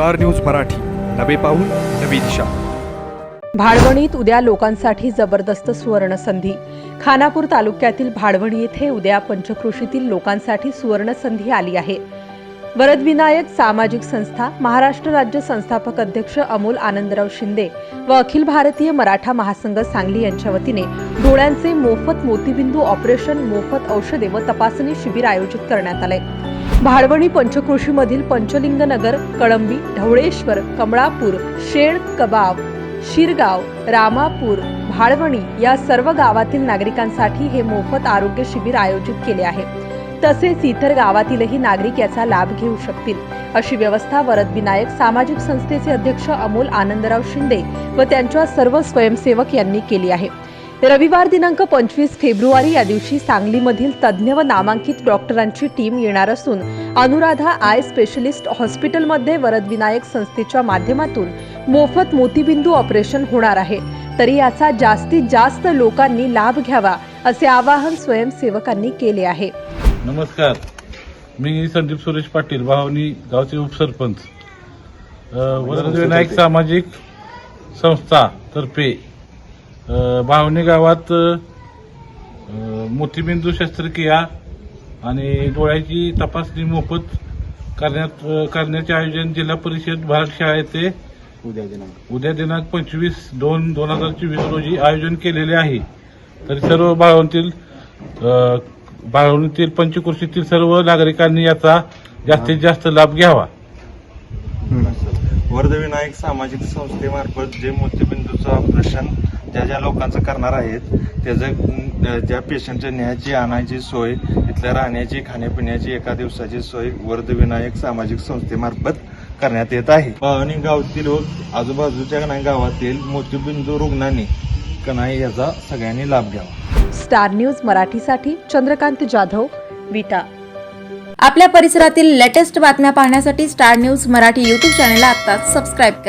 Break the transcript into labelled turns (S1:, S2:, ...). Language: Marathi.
S1: Star news Marathi. नवे पाऊल नवी दिशा.
S2: भाडवणीत उद्या लोकांसाठी जबरदस्त सुवर्ण संधी खानापूर तालुक्यातील भाडवणी येथे उद्या पंचकृषीतील लोकांसाठी सुवर्ण संधी आली आहे. वरदविनायक सामाजिक संस्था महाराष्ट्र राज्य संस्थापक अध्यक्ष अमोल आनंदराव शिंदे व अखिल भारतीय मराठा महासंघ सांगली यांच्या वतीने डोळ्यांचे मोफत मोतीबिंदू ऑपरेशन मोफत औषधे व तपासणी शिबिर आयोजित करण्यात आले भाडवणी पंचक्रोशीमधील पंचलिंगनगर कळंबी ढवळेश्वर कमळापूर शेळ कबाव शिरगाव रामापूर भाडवणी या सर्व गावातील नागरिकांसाठी हे मोफत आरोग्य शिबिर आयोजित केले आहे. तसेच इतर गावातीलही नागरिक याचा लाभ घेऊ शकतील. अशी व्यवस्था वरद विनायक सामाजिक संस्थेचे अध्यक्ष अमोल आनंदराव शिंदे व त्यांच्या सर्व स्वयंसेवक यांनी केली आहे. रविवार दिनांक पंचवीस फेब्रुवारी या दिवशी सांगलीमधील तज्ज्ञ व नामांकित डॉक्टरांची टीम येणार असून अनुराधा आय स्पेशलिस्ट हॉस्पिटलमध्ये वरदविनायक संस्थेच्या माध्यमातून मोफत मोतीबिंदू ऑपरेशन होणार आहे. तरी याचा जास्तीत जास्त लोकांनी लाभ घ्यावा असे आवाहन स्वयंसेवकांनी केले आहे.
S3: नमस्कार. मी संदीप सुरेश पाटील भावनी गावचे उपसरपंच. वरदविनायक सामाजिक संस्था तर्फे भावनी गावात मोतीबिंदू शस्त्रक्रिया आणि डोळ्याची तपासणी मोफत करण्यात करण्याचे आयोजन जिल्हा परिषद भारत शाळा येथे उद्या दिनांक पंचवीस दोन दोन हजार चोवीस रोजी आयोजन केलेले आहे. तरी सर्व अ, बाळवणीतील पंचकृषीतील सर्व नागरिकांनी याचा जास्तीत जास्त लाभ घ्यावा.
S4: वरदविनायक सामाजिक संस्थेमार्फत जे मोतीबिंदूचं ऑपरेशन ज्या ज्या लोकांचं करणार आहेत त्याचं ज्या पेशंटच्या न्यायाची आणायची सोय इथल्या राहण्याची खाण्यापिण्याची एका दिवसाची सोय वर्धविनायक सामाजिक संस्थेमार्फत करण्यात येत आहे. पाहणी गावातील व आजूबाजूच्या गावातील मोतीबिंदू रुग्णांनी कनाई याचा सगळ्यांनी लाभ घ्यावा.
S2: स्टार न्यूज मराठीसाठी चंद्रकांत जाधव विटा.
S5: आपल्या परिसरातील लेटेस्ट बातम्या पाहण्यासाठी स्टार न्यूज मराठी यूट्यूब चॅनलला आत्ताच सबस्क्राईब करा.